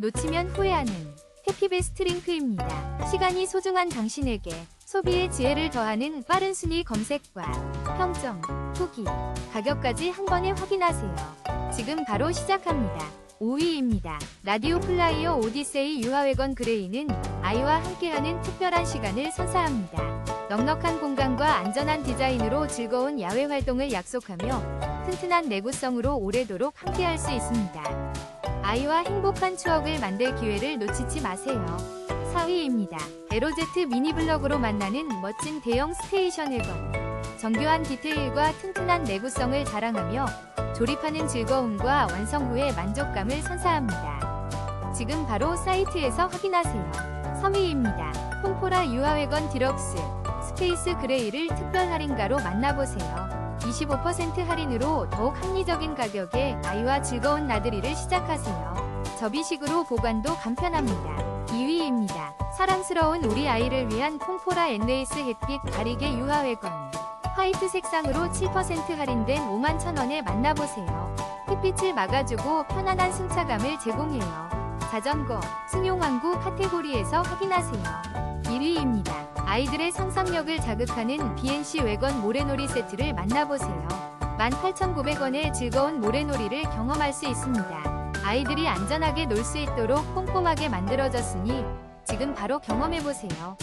놓치면 후회하는 해피베스트 링크입니다. 시간이 소중한 당신에게 소비의 지혜를 더하는 빠른 순위 검색과 평점, 후기, 가격까지 한 번에 확인하세요. 지금 바로 시작합니다. 5위입니다. 라디오 플라이어 오디세이 유하웨건 그레이는 아이와 함께하는 특별한 시간을 선사합니다. 넉넉한 공간과 안전한 디자인으로 즐거운 야외 활동을 약속하며 튼튼한 내구성으로 오래도록 함께할 수 있습니다. 아이와 행복한 추억을 만들 기회를 놓치지 마세요. 4위입니다. 에로제트 미니블럭으로 만나는 멋진 대형 스테이션 웨건. 정교한 디테일과 튼튼한 내구성을 자랑하며 조립하는 즐거움과 완성 후의 만족감을 선사합니다. 지금 바로 사이트에서 확인하세요. 3위입니다. 폼포라 유아웨건 디럭스 스페이스 그레이를 특별 할인가로 만나보세요. 25% 할인으로 더욱 합리적인 가격에 아이와 즐거운 나들이를 시작하세요. 접이식으로 보관도 간편합니다. 2위입니다. 사랑스러운 우리 아이를 위한 콩포라 엔레이스 햇빛 가리개 유아웨건 화이트 색상으로 7% 할인된 5만 천원에 만나보세요. 햇빛을 막아주고 편안한 승차감을 제공해요. 자전거, 승용왕구 카테고리에서 확인하세요. 1위입니다. 아이들의 상상력을 자극하는 BNC 외건 모래놀이 세트를 만나보세요. 18,900원의 즐거운 모래놀이를 경험할 수 있습니다. 아이들이 안전하게 놀 수 있도록 꼼꼼하게 만들어졌으니 지금 바로 경험해보세요.